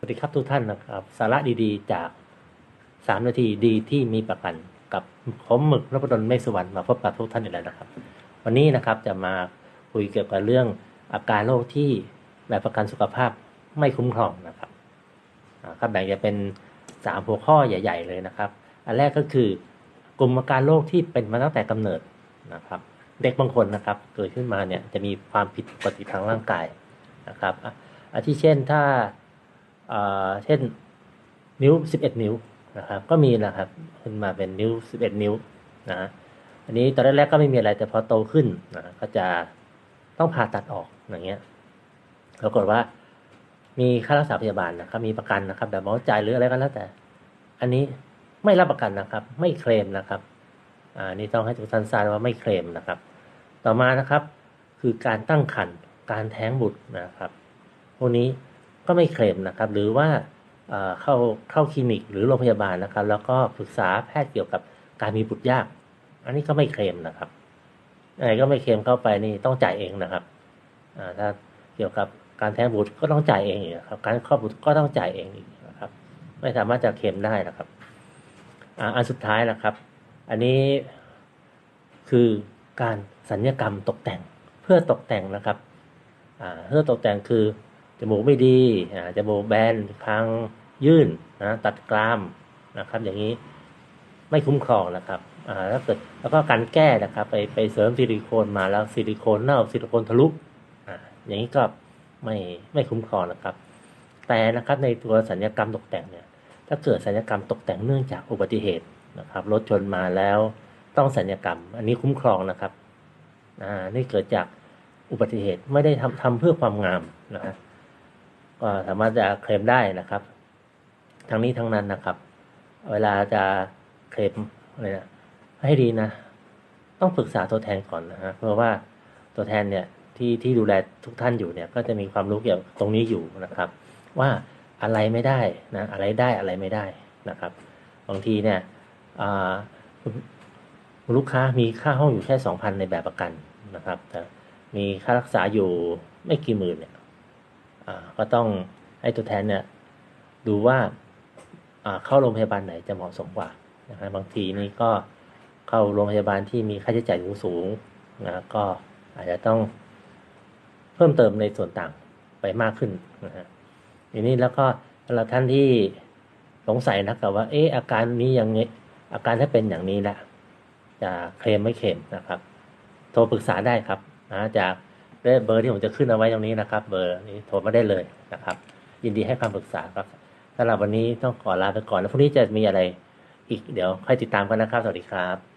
สวัสดีครับทุกท่านนะครับ สาระดีๆ จากสามนาทีดีที่มีประกันกับผมหมึกนพดลเมฆสุวรรณมาพบกับทุกท่านอีกแล้วนะครับ วันนี้นะครับจะมาคุยเกี่ยวกับเรื่องอาการโรคที่แบบประกันสุขภาพไม่คุ้มครองนะครับอ่าครับแบ่งจะเป็นสามหัวข้อใหญ่ ๆ เลยนะครับ อันแรกก็คือกลุ่มอาการโรคที่เป็นมาตั้งแต่กำเนิดนะครับ เด็กบางคนนะครับเกิดขึ้นมาเนี่ยจะมีความผิดปกติทางร่างกายนะครับอาทิเช่นถ้า เช่นนิ้ว 11 นิ้วนะครับก็มีนะครับขึ้นมาเป็นนิ้ว 11 นิ้วนะอันนี้ตอนแรกๆก็ไม่มีอะไรแต่พอโตขึ้นนะก็จะต้องผ่าตัดออกอย่างเงี้ยปรากฏว่ามีค่ารักษาพยาบาลนะครับมีประกันนะครับแบบหมอจ่ายหรืออะไรก็แล้วแต่ อันนี้ไม่รับประกันนะครับ ไม่เคลมนะครับอ่านี่ต้องให้ทุกท่านทราบว่าไม่เคลมนะครับ ต่อมานะครับคือการตั้งครรภ์การแท้งบุตรนะครับ พวกนี้ ก็ไม่เคลมนะครับ หรือว่าเข้าเข้าคลินิกหรือโรงพยาบาลนะครับ แล้วก็ปรึกษาแพทย์เกี่ยวกับการมีบุตรยาก อันนี้ก็ไม่เคลมนะครับอะไรก็ไม่เคลมเข้าไปนี่ต้องจ่ายเองนะครับถ้าเกี่ยวกับการแท้งบุตรก็ต้องจ่ายเองอีกครับ การคลอดบุตรก็ต้องจ่ายเองอีกนะครับ ไม่สามารถจะเคลมได้นะครับอันสุดท้ายนะครับ อันนี้คือการสัญญกรรมตกแต่งเพื่อตกแต่งนะครับเพื่อตกแต่งคือ จมูกไม่ดีอ่าจมูกแบนคางยื่นนะตัดกรามนะครับ อย่างนี้ไม่คุ้มครองนะครับอ่าแล้วเกิดแล้วก็การแก้นะครับ ไปไปเสริมซิลิโคนมาแล้วซิลิโคนเน่าซิลิโคนทะลุอ่าอย่างนี้ก็ไม่ไม่คุ้มครองนะครับ แต่นะครับในตัวสัญญกรรมตกแต่งเนี่ย ถ้าเกิดสัญญกรรมตกแต่งเนื่องจากอุบัติเหตุนะครับรถชนมาแล้วต้องสัญญกรรม อันนี้คุ้มครองนะครับอ่านี่เกิดจากอุบัติเหตุไม่ได้ทำทำเพื่อความงามนะฮะก็ สามารถจะเคลมได้นะครับ ทั้งนี้ทั้งนั้นนะครับ เวลาจะเคลมอะไรนะให้ดีนะ ต้องปรึกษาตัวแทนก่อนนะฮะเพราะว่าตัวแทนเนี่ยที่ที่ดูแลทุกท่านอยู่เนี่ย ก็จะมีความรู้เกี่ยวกับตรงนี้อยู่นะครับ ว่าอะไรไม่ได้นะอะไรได้อะไรไม่ได้นะครับบางทีเนี่ยลูกค้ามีค่าห้องอยู่แค่สองพันในแบบประกันนะครับแต่มีค่ารักษาอยู่ไม่กี่หมื่นเนี่ย ก็ต้องให้ตัวแทนเนี่ยดูว่าเข้าโรงพยาบาลไหนจะเหมาะสมกว่านะฮะบางทีนี่ก็เข้าโรงพยาบาลที่มีค่าใช้จ่ายสูงนะก็อาจจะต้องเพิ่มเติมในส่วนต่างไปมากขึ้นนะฮะทีนี้แล้วก็สำหรับท่านที่สงสัยนะครับว่า เอออาการนี้อย่างนี้ อาการถ้าเป็นอย่างนี้แหละจะเคลมไม่เคลมนะครับ โทรปรึกษาได้ครับนะจาก ได้เบอร์ที่ผมจะขึ้นเอาไว้ตรงนี้นะครับ เบอร์นี้โทรมาได้เลยนะครับ ยินดีให้คำปรึกษาครับสำหรับวันนี้ต้องขอลาไปก่อนแล้วพรุ่งนี้จะมีอะไรอีกเดี๋ยวค่อยติดตามกันนะครับ สวัสดีครับ